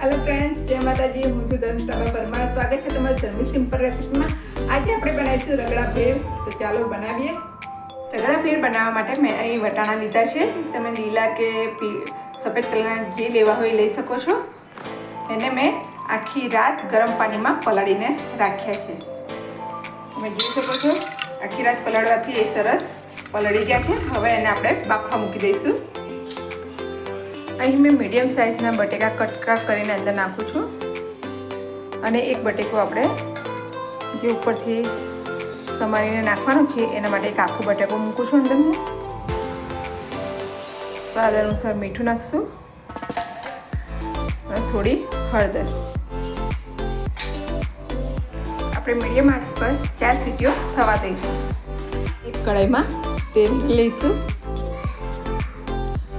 Hello friends જય માતાજી, હું છું ધર્મશાળા પરમાર. સ્વાગત છે તમારા ધર્મી સિમ્પલ રેસીપીમાં. આજે આપણે બનાવીશું રગડા ભેળ. તો ચાલો બનાવીએ. રગડા ભેળ બનાવવા માટે મેં અહીં વટાણા લીધા છે. તમે લીલા કે સફેદ કલરના જે લેવા હોય લઈ શકો છો. એને મેં આખી રાત ગરમ પાણીમાં પલાળીને રાખ્યા છે. તમે જોઈ શકો છો, આખી રાત પલાળવાથી એ સરસ પલળી ગયા છે. હવે એને આપણે બાફા મૂકી દઈશું. અહીં મેં મીડિયમ સાઇઝના બટેકા કટકા કરીને અંદર નાખું છું. અને એક બટેકો આપણે જે ઉપરથી સમારીને નાખવાનો છે, એના માટે એક આખું બટેકો મૂકું છું અંદર હું. સ્વાદ અનુસાર મીઠું નાખશું. અને થોડી હળદર. આપણે મીડિયમ આંચ પર ચાર સીટીઓ થવા દઈશું. એક કઢાઈમાં તેલ લઈશું.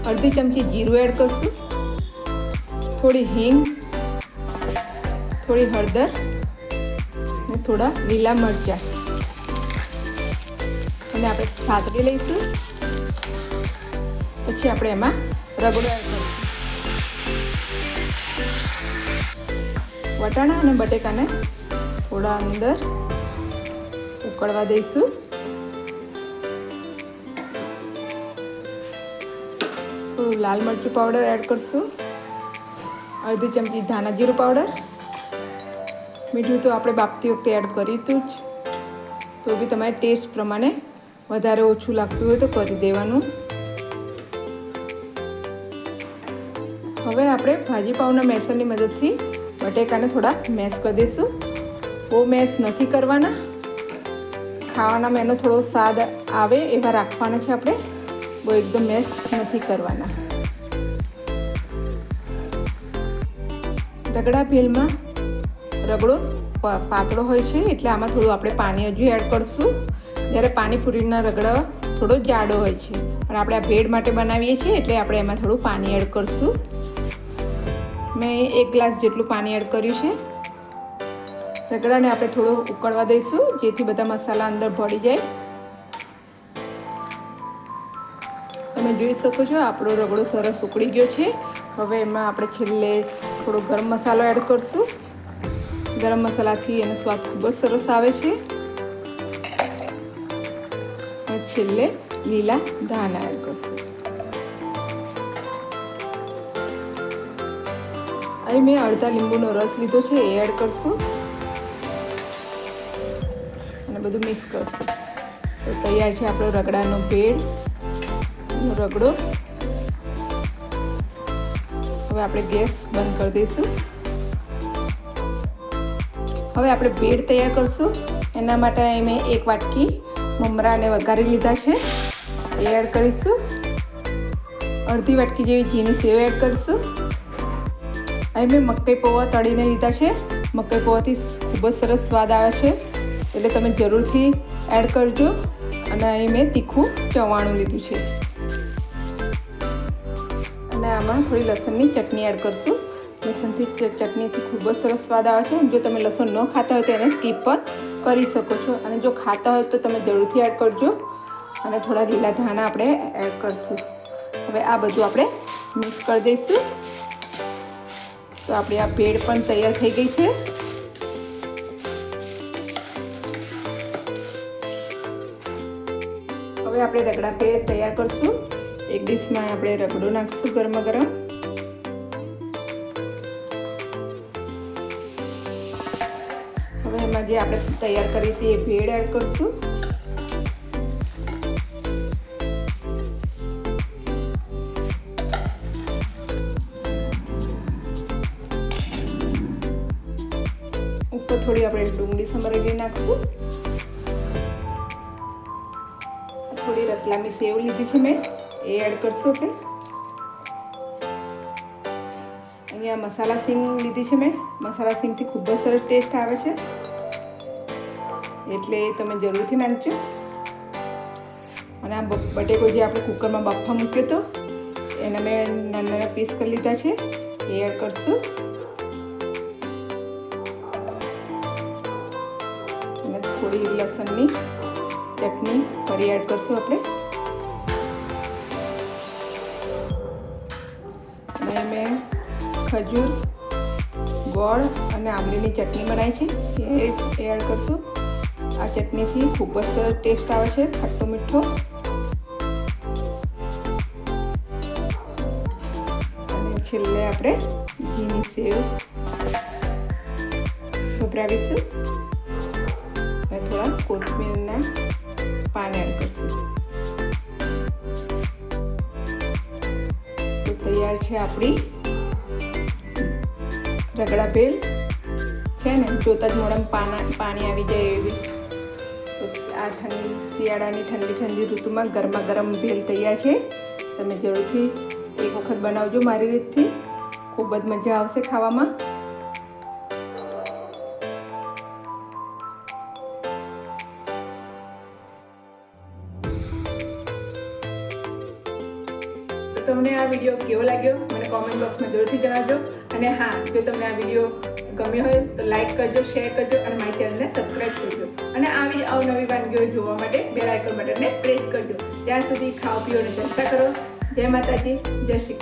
અડધી ચમચી જીરું એડ કરશું. થોડી હિંગ, થોડી હળદર ને થોડા લીલા મરચાં. અને આપણે સાતરી લઈશું. પછી આપણે એમાં રગડો એડ કરીશું. વટાણા અને બટેકાને થોડા અંદર ઉકળવા દઈશું. થોડું લાલ મરચું પાવડર એડ કરશું. અડધી ચમચી ધાણા જીરું પાવડર મીઠું તો આપણે બાપતી વખતે એડ કર્યું હતું જ. તો બી તમારે ટેસ્ટ પ્રમાણે વધારે ઓછું લાગતું હોય તો કરી દેવાનું. હવે આપણે ભાજી પાઉના મેસરની મદદથી બટેકાને થોડા મેશ કરી દઈશું. બહુ મેશ નથી કરવાના. ખાવાનામાં એનો થોડો સ્વાદ આવે એવા રાખવાના છે આપણે. બહુ એકદમ મેસ નથી કરવાના. રગડા ભેલમાં રગડો પાતળો હોય છે, એટલે આમાં થોડું આપણે પાણી હજુ એડ કરશું. જ્યારે પાણીપુરીના રગડા થોડો જાડો હોય છે. પણ આપણે આ ભેળ માટે બનાવીએ છીએ, એટલે આપણે એમાં થોડું પાણી એડ કરશું. મેં એક ગ્લાસ જેટલું પાણી એડ કર્યું છે. રગડાને આપણે થોડો ઉકળવા દઈશું, જેથી બધા મસાલા અંદર ભળી જાય. જોઈ શકો છો, આપણો રગડો સરસ ઉકળી ગયો છે. હવે એમાં આપણે છેલ્લે થોડો ગરમ મસાલો એડ કરશું. ગરમ મસાલાથી એનો સ્વાદ ખૂબ જ સરસ આવે છે. છેલ્લે લીલા ધાણા એડ કરશું. અહીં મેં અડધા લીંબુનો રસ લીધો છે, એ એડ કરશું. અને બધું મિક્સ કરશું. તો તૈયાર છે આપણો રગડાનો ભેળ રગડો. હવે આપણે ગેસ બંધ કરી દઈશું. હવે આપણે બેડ તૈયાર કરશું. એના માટે મેં એક વાટકી મમરાને વઘારી લીધા છે. એ એડ કરીશું. અડધી વાટકી જેવી ઘીની સેવ એડ કરીશું. અહીં મેં મકાઈ પૌવા તળીને લીધા છે. મકાઈ પૌવાથી ખૂબ જ સરસ સ્વાદ આવે છે. એટલે તમે જરૂરથી એડ કરજો. અને અહીં મેં તીખું ચવાણું લીધું છે. અને આમાં થોડી લસણની ચટણી એડ કરશું. લસણથી ચટણીથી ખૂબ જ સરસ સ્વાદ આવે છે. જો તમે લસણ ન ખાતા હોય તો એને સ્કીપ પણ કરી શકો છો. અને જો ખાતા હોય તો તમે જરૂરથી એડ કરજો. અને થોડા લીલા ધાણા આપણે એડ કરશું. હવે આ બધું આપણે મિક્સ કરી દઈશું. તો આપણી આ ભેળ પણ તૈયાર થઈ ગઈ છે. હવે આપણે રગડા ભેળ તૈયાર કરશું. એક ડીશમાં આપણે રગડો નાખશું ગરમા ગરમ. હવે એમાં જે આપણે તૈયાર કરી હતી એ ભેળ એડ કરશું. ઉપર થોડી આપણે ડુંગળી સમરેલી નાખશું. થોડી રતલામી સેવ લીધી છે મેં. એ એડ કરશું આપણે અહીંયા મસાલા સિંગ લીધી છે મેં. મસાલા સિંગથી ખૂબ જ સરસ ટેસ્ટ આવે છે. એટલે તમે જરૂરથી નાખજો. અને આ બટેકો જે આપણે કુકરમાં બફા મૂક્યો હતો એને મેં નાના નાના પીસ કરી લીધા છે. એ એડ કરશું. અને થોડી લસણની ચટણી ફરી એડ કરશું આપણે. ખજૂર ગોળ અને આંબલીની ચટણી બનાવી છે. એ એડ કરશું. આ ચટણીથી ખૂબ જ સરસ ટેસ્ટ આવે છે ખટ્ટો મીઠો. અને છેલ્લે આપણે ઘીની સેવ ભભરાવીશું અને થોડા કોથમીરના પાન એડ કરશું. તો તૈયાર છે આપણી રગડા ભેલ છે ને, જોતા જ મોડમ પાના પાણી આવી જાય એવી. આ ઠંડી, શિયાળાની ઠંડી ઠંડી ઋતુમાં ગરમા ગરમ ભેલ તૈયાર છે. તમે જરૂરથી એક વખત બનાવજો મારી રીતથી. ખૂબ જ મજા આવશે ખાવામાં. તમને આ વીડિયો કેવો લાગ્યો? મને કોમેન્ટ બોક્સમાં જરૂરથી જણાવજો. અને હા, જો તમને આ વીડિયો ગમ્યો હોય તો લાઈક કરજો શેર કરજો અને મારી ચેનલને સબસ્ક્રાઈબ કરજો. અને આવી જ અવનવી વાનગીઓ જોવા માટે બેલ આઇકન બટનને પ્રેસ કરજો. ત્યાં સુધી ખાઓ, પીઓ અને જલસા કરો. જય માતાજી, જય શ્રી